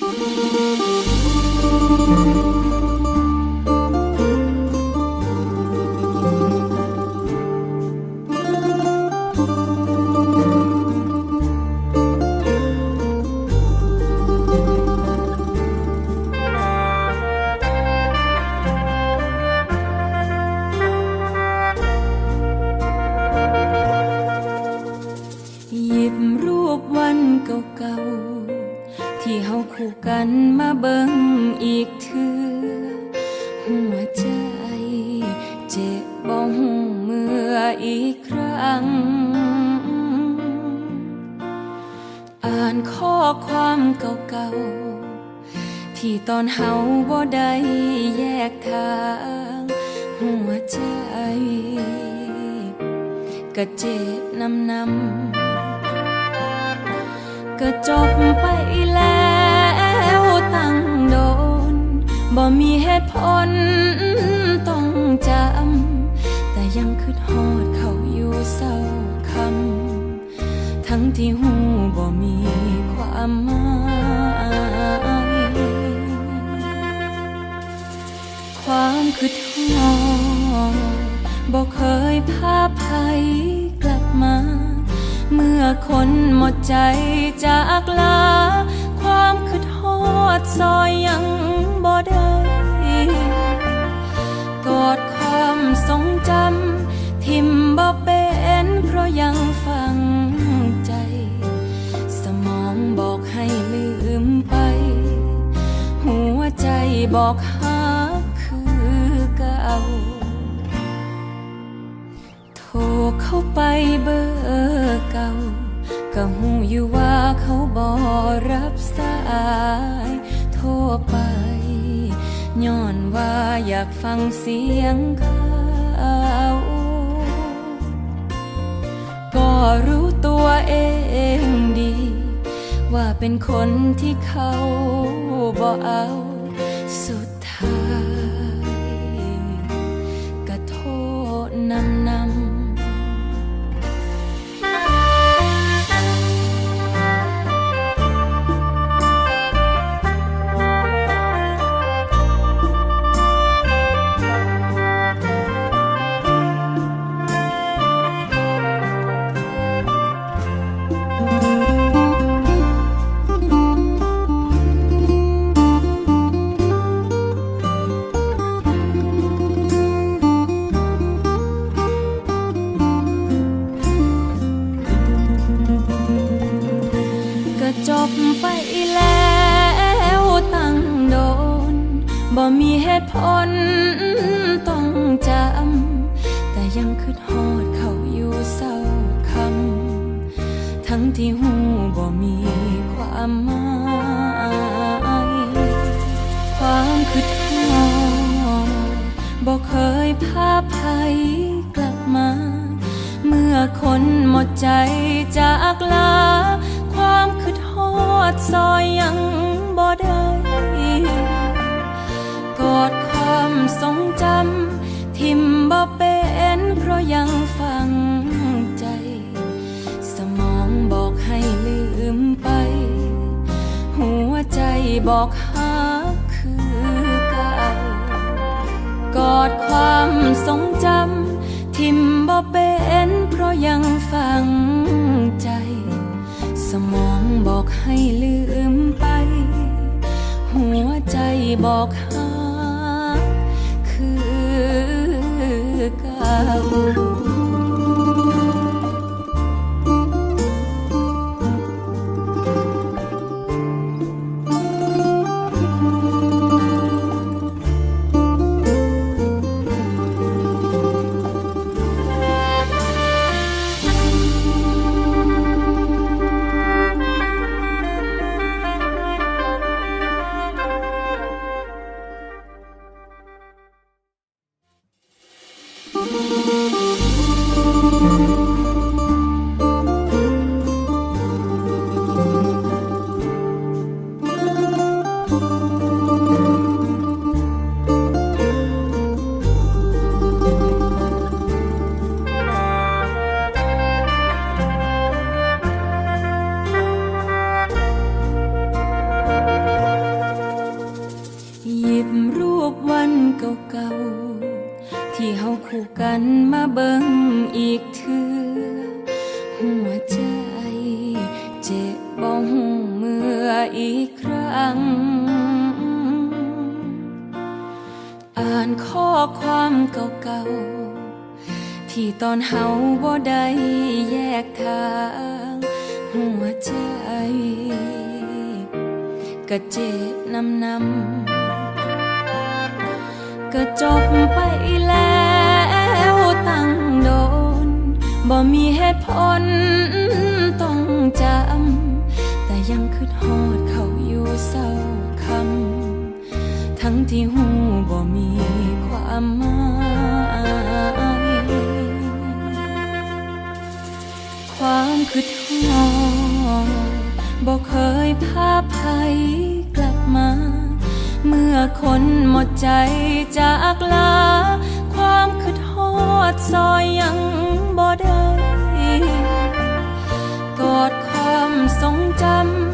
ห หัวใจเจ็บบ่หูเมื่ออีกครั้ง อ่านข้อความเก่าๆ ที่ตอนเฮาบ่ได้แยกทาง หัวใจก็เจ็บนำนำก็จบไปแล้วตั้ง บ่มีเหตุผลต้องจำ แต่ยังคิดฮอดเขาอยู่เศร้าคำ ทั้งที่หูบ่มีความหมายความคิดฮอดบ่เคยพาภัยกลับมา เมื่อคนหมดใจจากลา ความคิดฮอดซอยยัง บ่ได้กอดความทรงจำทิมบ่เป็นเพราะยังฝังใจ สมองบอกให้ลืมไป หัวใจบอกหาคือเก่าโทรเข้าไปเบอร์เก่าก็หูอยู่ว่าเขาบอรับสายโทรไป ย้อนว่าอยากฟังเสียงเขาก็รู้ตัวเองดี ว่าเป็นคนที่เขาบ่เอา ไปแล้วตั้งโดน บ่มีเหตุผลต้องจำ แต่ยังคิดฮอดเขาอยู่เศร้าคำ ทั้งที่หูบ่มีความหมาย ความคิดฮอดบ่เคยพาภัยกลับมา เมื่อคนหมดใจจากลา ความคิดฮอด ทรงจำ ทิมบ่เป็นเพราะยังฝังใจ สมองบอกให้ลืมไป หัวใจบอกหาคือเก่ากอดความทรงจำ ทิมบ่เป็นเพราะยังฝังใจ สมองบอกให้ลืมไป หัวใจบอกหา pecado. เมื่ออีกครั้ง อ่านข้อความเก่าๆ ที่ตอนเฮาบ่ได้แยกทาง หัวใจก็เจ็บนำนำก็จบไปแล้วตั้งโดน บ่มีเหตุผลต้องจำ ฮอดเขาอยู่เศร้าคำทั้งที่หูบ่มีความหมายความคืดฮอดบ่เคยพาภัยกลับมา เมื่อคนหมดใจจากลา ความคืดฮอดซอยยังบ่ได้กอดความทรงจำ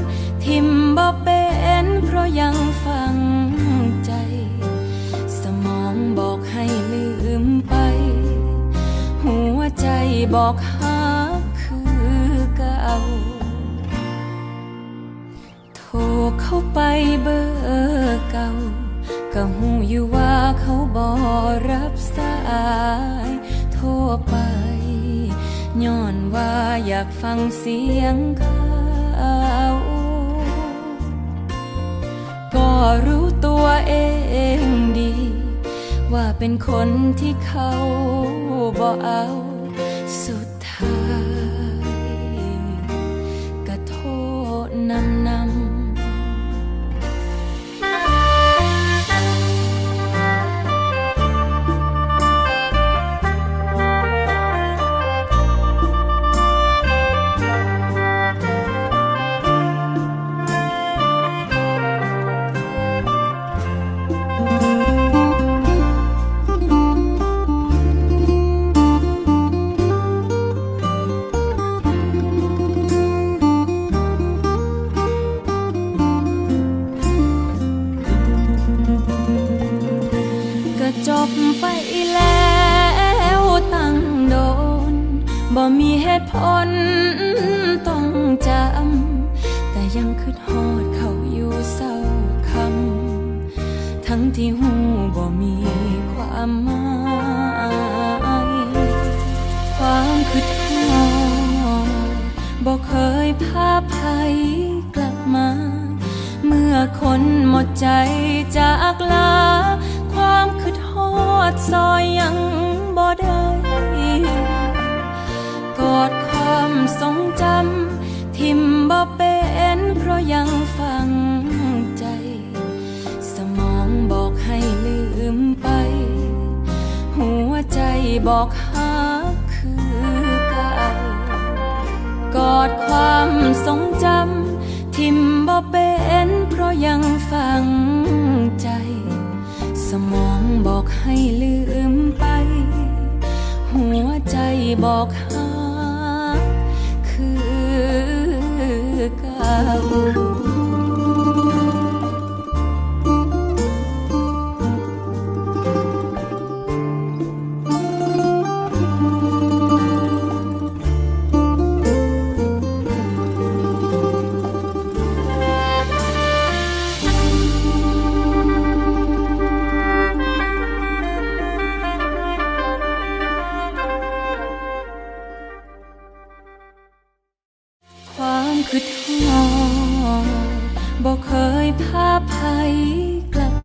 ทิมบ่เป็นเพราะยังฝังใจ สมองบอกให้ลืมไป หัวใจบอกหาคือเก่าโทรเข้าไปเบอร์เก่าก็หูอยู่ว่าเขาบอรับสายโทรไปย้อนว่าอยากฟังเสียงเขา รู้ตัวเองดี ว่าเป็นคนที่เขาบ่เอาสุดท้ายก็โทษนำน จบไปแล้วตั้งโดน บ่มีเหตุผลต้องจำ แต่ยังคืดฮอดเขาอยู่เศร้าคำ ทั้งที่หูบ่มีความหมาย ความคืดฮอดบ่เคยพาภัยกลับมา เมื่อคนหมดใจจากลาามคืดฮอดซอยยังบ่ได้กอดความทรงจำทิมบ่เป็นเพราะยังฝังใจ สมองบอกให้ลืมไป หัวใจบอกหาคือเก่ากอดความทรงจำทิมบ่เป็นเพราะยังฝัง สมองบอกให้ลืมไป หัวใจบอกหาคือเก่า